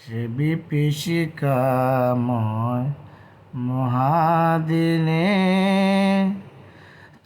সে বিপীষিকাময় মহাদিনে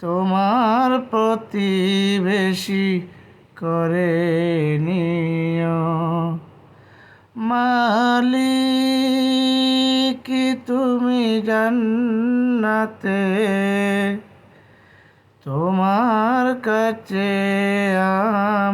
তোমার প্রতিবেশী করে নিও। মালিক তুমি জান্নাতে তোমার কাছে আমার